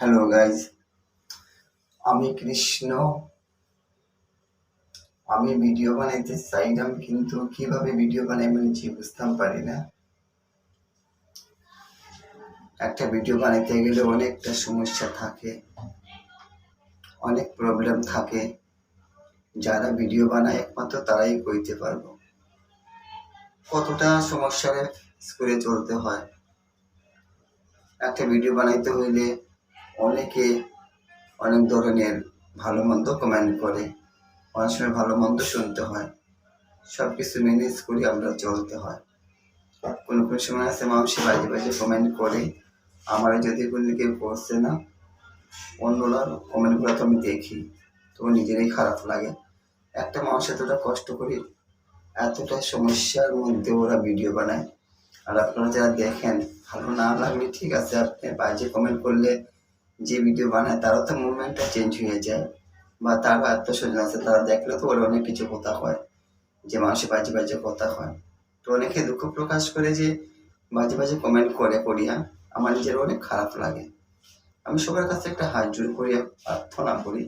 Hello guys আমি কৃষ্ণ। আমি video বানাইতে চাইলাম, কিন্তু কীভাবে ভিডিও বানাই নিজে বুঝতাম পারি না। একটা ভিডিও বানাইতে গেলে অনেকটা সমস্যা থাকে, অনেক প্রবলেম থাকে। যারা ভিডিও বানায়, একমাত্র তারাই কইতে পারব। কতটা সমস্যার করে চলতে হয়। একটা ভিডিও বানাইতে হইলে অনেকে অনেক ধরনের ভালো মন্দ কমেন্ট করে, অনেক সময় ভালো মন্দ শুনতে হয়। সব কিছু ম্যানেজ করে আমরা চলতে হয়। কোনো কোনো সময় আছে মানুষ বাজে বাজে কমেন্ট করে, আমার যদি কোনো কেউ করছে না, অন্যরা কমেন্টগুলো তো আমি দেখি, তো নিজেরই খারাপ লাগে। একটা মানুষ এতটা কষ্ট করে এতটা সমস্যার মধ্যে ওরা ভিডিও বানায়। আর আপনারা যারা দেখেন, ভালো না লাগলে ঠিক আছে, আপনি বাজে কমেন্ট করলে যে ভিডিও বানায় তারও তো মুভমেন্টটা চেঞ্জ হয়ে যায় বা তারও আত্মস্বজন আছে, তারা দেখলে তো ওরা অনেক কিছু কথা হয়, যে মানুষের বাজে বাজে কথা হয়। তো অনেকে দুঃখ প্রকাশ করে যে বাজে বাজে কমেন্ট করে করিয়া, আমার নিজের অনেক খারাপ লাগে। আমি সবার কাছে একটা হাত জোর করিয়া প্রার্থনা করি,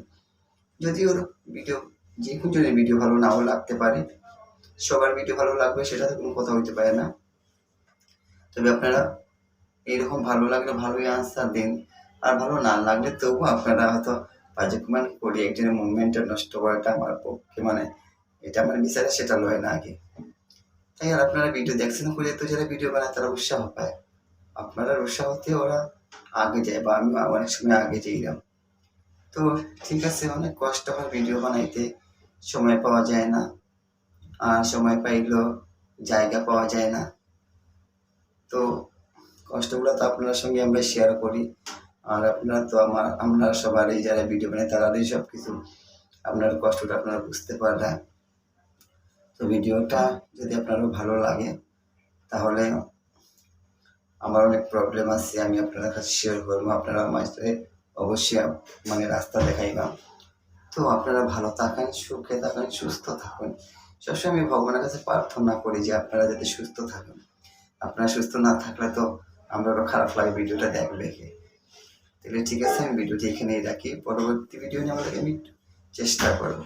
যদি ওর ভিডিও যে কোনো জনের ভিডিও ভালো নাও লাগতে পারে, সবার ভিডিও ভালো লাগবে, সেটা তো কোনো কথা হইতে পারে না। তবে আপনারা এরকম ভালো লাগলে ভালোই আনসার দিন। আর ভালো না লাগলে তবুও আপনারা হয়তো বাজে কমেন্ট করে একজনের মুভমেন্টটা নষ্ট করাটা আমার পক্ষে মানে এটা আমার বিচারে সেটা লয় না আগে। তাই আর আপনারা ভিডিও দেখছেন করে তো যারা ভিডিও বানায় তারা উৎসাহ পায়। আপনারা উৎসাহতে ওরা আগে যায় বা আমি অনেক সময় আগে যাইলাম। তো ঠিক আছে, অনেক কষ্ট হয় ভিডিও বানাইতে। সময় পাওয়া যায় না। আর সময় পাইলেও জায়গা পাওয়া যায় না। তো কষ্টগুলো তো আপনার সঙ্গে আমরা শেয়ার করি। আর আপনারা তো আমার, আমরা সবারই যারা ভিডিও বানাই তারারই সব কিছু আপনার কষ্টটা আপনারা বুঝতে পারলেন তো ভিডিওটা যদি আপনারও ভালো লাগে, তাহলে আমার অনেক প্রবলেম আছে, আমি আপনার কাছে শেয়ার করব। আপনারা সাথে অবশ্যই মানে রাস্তা দেখাইবাম তো আপনারা ভালো থাকেন, সুখে থাকেন, সুস্থ থাকুন। সবসময় আমি ভগবানের কাছে প্রার্থনা করি যে আপনারা যাতে সুস্থ থাকেন। আপনারা সুস্থ না থাকলে তো আমারও খারাপ লাগে ভিডিওটা দেখবে তাহলে ঠিক আছে আমি ভিডিওটি এখানেই রাখি। পরবর্তী ভিডিও নিয়ে আমাদেরকে আমি চেষ্টা করব।